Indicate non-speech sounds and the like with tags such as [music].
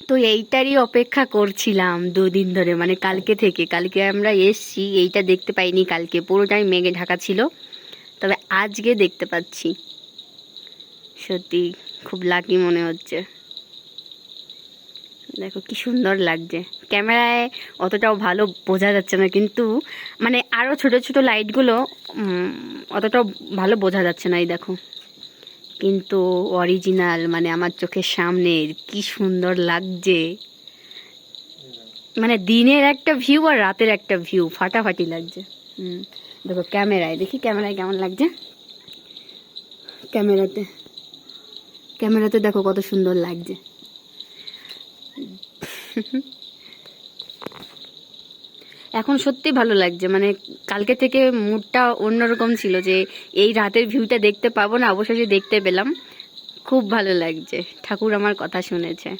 তো এইটারই অপেক্ষা করছিলাম দুদিন ধরে মানে কালকে থেকে। কালকে আমরা এসছি, এইটা দেখতে পাইনি কালকে, পুরোটাই মেঘে ঢাকা ছিল। তবে আজকে দেখতে পাচ্ছি। সত্যি খুব লাকি মনে হচ্ছে। দেখো কি সুন্দর লাগছে। ক্যামেরায় অতটাও ভালো বোঝা যাচ্ছে না, কিন্তু মানে আরও ছোট ছোট লাইটগুলো অতটাও ভালো বোঝা যাচ্ছে না, এই দেখো। কিন্তু অরিজিনাল মানে আমার চোখের সামনে কি সুন্দর লাগছে। মানে দিনের একটা ভিউ আর রাতের একটা ভিউ ফাটাফাটি লাগছে। হুম, দেখো ক্যামেরায়, দেখি ক্যামেরায় কেমন লাগছে। ক্যামেরাতে ক্যামেরাতে দেখো কত সুন্দর লাগছে। [laughs] এখন সত্যি ভালো লাগছে। মানে কালকে থেকে মুডটা অন্যরকম ছিল যে এই রাতের ভিউটা দেখতে পাবো না, অবশেষে দেখতে পেলাম। খুব ভালো লাগছে। ঠাকুর আমার কথা শুনেছে।